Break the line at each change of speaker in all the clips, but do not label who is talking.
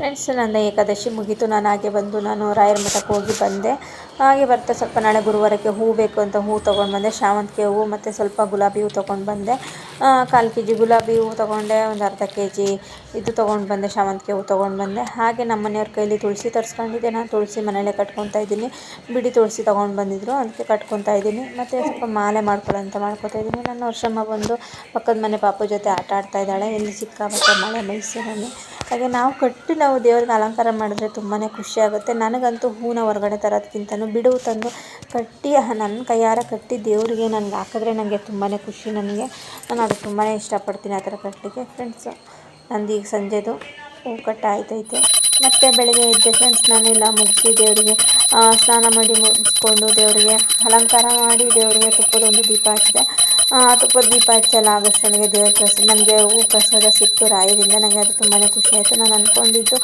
Friends ನನ್ನ ಏಕಾದಶಿ ಮುಗಿತು. ನಾನು ಹಾಗೆ ಬಂದು ನಾನು ರಾಯರ ಮಠಕ್ಕೆ ಹೋಗಿ ಬಂದೆ. ಹಾಗೆ ಬರ್ತಾ ಸ್ವಲ್ಪ ನಾಳೆ ಗುರುವಾರಕ್ಕೆ ಹೂ ಬೇಕು ಅಂತ ಹೂ ತೊಗೊಂಡು ಬಂದೆ. ಶಾವಂತಿಗೆ ಹೂವು ಮತ್ತು ಸ್ವಲ್ಪ ಗುಲಾಬಿ ಹೂ ತೊಗೊಂಡು ಬಂದೆ. ಕಾಲು ಕೆ ಜಿ ಗುಲಾಬಿ ಹೂ ತೊಗೊಂಡೆ. ಒಂದು ಅರ್ಧ ಕೆ ಜಿ ಇದು ತೊಗೊಂಡು ಬಂದೆ. ಶಾವಂತಿಗೆ ಹೂ ತೊಗೊಂಡು ಬಂದೆ. ಹಾಗೆ ನಮ್ಮ ಮನೆಯವ್ರ ಕೈಲಿ ತುಳಸಿ ತರಿಸ್ಕೊಂಡಿದ್ದೆ. ನಾನು ತುಳಸಿ ಮನೆಯಲ್ಲೇ ಕಟ್ಕೊತಾ ಇದ್ದೀನಿ. ಬಿಡಿ ತುಳಸಿ ತೊಗೊಂಡು ಬಂದಿದ್ದರು ಅದಕ್ಕೆ ಕಟ್ಕೊತಾ ಇದ್ದೀನಿ. ಮತ್ತು ಸ್ವಲ್ಪ ಮಾಲೆ ಮಾಡ್ಕೊಳ್ಳೋಂತ ಮಾಡ್ಕೊತಾ ಇದ್ದೀನಿ. ನನ್ನ ವರ್ಷಮ್ಮ ಬಂದು ಪಕ್ಕದ ಮನೆ ಪಾಪು ಜೊತೆ ಆಟ ಆಡ್ತಾ ಇದ್ದಾಳೆ. ಇಲ್ಲಿ ಸಿಕ್ಕಾಪಟ್ಟೆ ಮಳೆ ಮೈಸೂರಲ್ಲಿ ಹಾಗೆ ನಾವು ಕಟ್ಟಿ ನಾವು ದೇವ್ರಿಗೆ ಅಲಂಕಾರ ಮಾಡಿದ್ರೆ ತುಂಬಾ ಖುಷಿಯಾಗುತ್ತೆ ನನಗಂತೂ ಹೂವನ್ನ ಹೊರ್ಗಡೆ ತರೋದ್ಕಿಂತಲೂ ಬಿಡು ತಂದು ಕಟ್ಟಿ ನನ್ನ ಕೈಯಾರ ಕಟ್ಟಿ ದೇವರಿಗೆ ನನಗೆ ಹಾಕಿದ್ರೆ ನನಗೆ ತುಂಬಾ ಖುಷಿ ನನಗೆ. ನಾನು ಅದು ತುಂಬಾ ಇಷ್ಟಪಡ್ತೀನಿ ಆ ಥರ ಕಟ್ಟಲಿಕ್ಕೆ. ಫ್ರೆಂಡ್ಸು ನಂದು ಈಗ ಸಂಜೆದು ಹೂ ಕಟ್ಟ ಆಯ್ತೈತೆ. ಮತ್ತು ಬೆಳಗ್ಗೆ ಇದ್ದೆ ಫ್ರೆಂಡ್ಸ್ ನಾನೆಲ್ಲ, ಮುಗಿಸಿ ದೇವರಿಗೆ ಸ್ನಾನ ಮಾಡಿ ಮುಗಿಸ್ಕೊಂಡು ದೇವರಿಗೆ ಅಲಂಕಾರ ಮಾಡಿ ದೇವರಿಗೆ ತುಪ್ಪದೊಂದು ದೀಪ ಹಚ್ಚಿದೆ. ತುಪ್ಪದ ದೀಪ ಹಚ್ಚಲ್ಲ. ಆಗೋಷ್ಟೊಳಗೆ ದೇವ್ರ ಪ್ರಸಾದ ನನಗೆ ಹೂ ಪ್ರಸಾದ ಸಿಕ್ತು. ರಾಯರಿಂದ ನನಗೆ ಅದು ತುಂಬಾ ಖುಷಿ ಆಯಿತು. ನಾನು ಅಂದ್ಕೊಂಡಿದ್ದು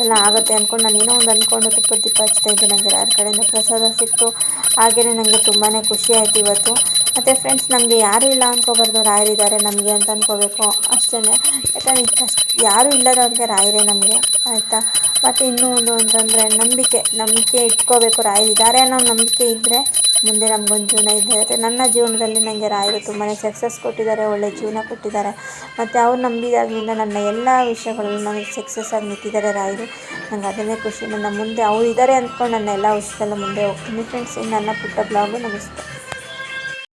ಎಲ್ಲ ಆಗುತ್ತೆ ಅಂದ್ಕೊಂಡು ನಾನು ಏನೋ ಒಂದು ಅಂದ್ಕೊಂಡು ತುಪ್ಪ ದೀಪ ಹಚ್ತಾ ಇದ್ದೆ. ನನಗೆ ಯಾರ ಕಡೆಯಿಂದ ಪ್ರಸಾದ ಸಿಕ್ತು ಹಾಗೆಯೇ ನನಗೆ ತುಂಬಾ ಖುಷಿ ಆಯಿತು ಇವತ್ತು. ಮತ್ತು ಫ್ರೆಂಡ್ಸ್ ನಮಗೆ ಯಾರೂ ಇಲ್ಲ ಅಂದ್ಕೋಬಾರ್ದು ರಾಯರಿದ್ದಾರೆ ನಮಗೆ ಅಂತ ಅಂದ್ಕೋಬೇಕು ಅಷ್ಟೇ ಯಾಕಂದರೆ ಕಷ್ಟ ಯಾರೂ ಇಲ್ಲದವ್ರಿಗೆ ರಾಯರೇ ನಮಗೆ, ಆಯಿತಾ? ಮತ್ತು ಇನ್ನೂ ಒಂದು ಅಂತಂದರೆ ನಂಬಿಕೆ ನಂಬಿಕೆ ಇಟ್ಕೋಬೇಕು. ರಾಯರಿದ್ದಾರೆ ಅನ್ನೋ ನಂಬಿಕೆ ಇದ್ದರೆ ಮುಂದೆ ನಮಗೊಂದು ಜೀವನ ಇದೆ ನನ್ನ ಜೀವನದಲ್ಲಿ ನನಗೆ ರಾಯರು ತುಂಬಾ ಸಕ್ಸಸ್ ಕೊಟ್ಟಿದ್ದಾರೆ ಒಳ್ಳೆಯ ಜೀವನ ಕೊಟ್ಟಿದ್ದಾರೆ. ಮತ್ತು ಅವ್ರು ನಂಬಿದಾಗಲಿಂದ ನನ್ನ ಎಲ್ಲ ವಿಷಯಗಳಲ್ಲೂ ನನಗೆ ಸಕ್ಸಸ್ ಆಗಿ ನಿಂತಿದ್ದಾರೆ ರಾಯರು. ನಂಗೆ ಅದನ್ನೇ ಖುಷಿ. ನನ್ನ ಮುಂದೆ ಅವ್ರು ಇದ್ದಾರೆ ಅಂದ್ಕೊಂಡು ನನ್ನ ಎಲ್ಲ ವಿಷಯದಲ್ಲೂ ಮುಂದೆ ಹೋಗ್ತೀನಿ. ಫ್ರೆಂಡ್ಸ್ ಇನ್ನು ನನ್ನ ಪುಟ್ಟ ಬ್ಲಾಗು ಮುಗಿಸ್ತೆ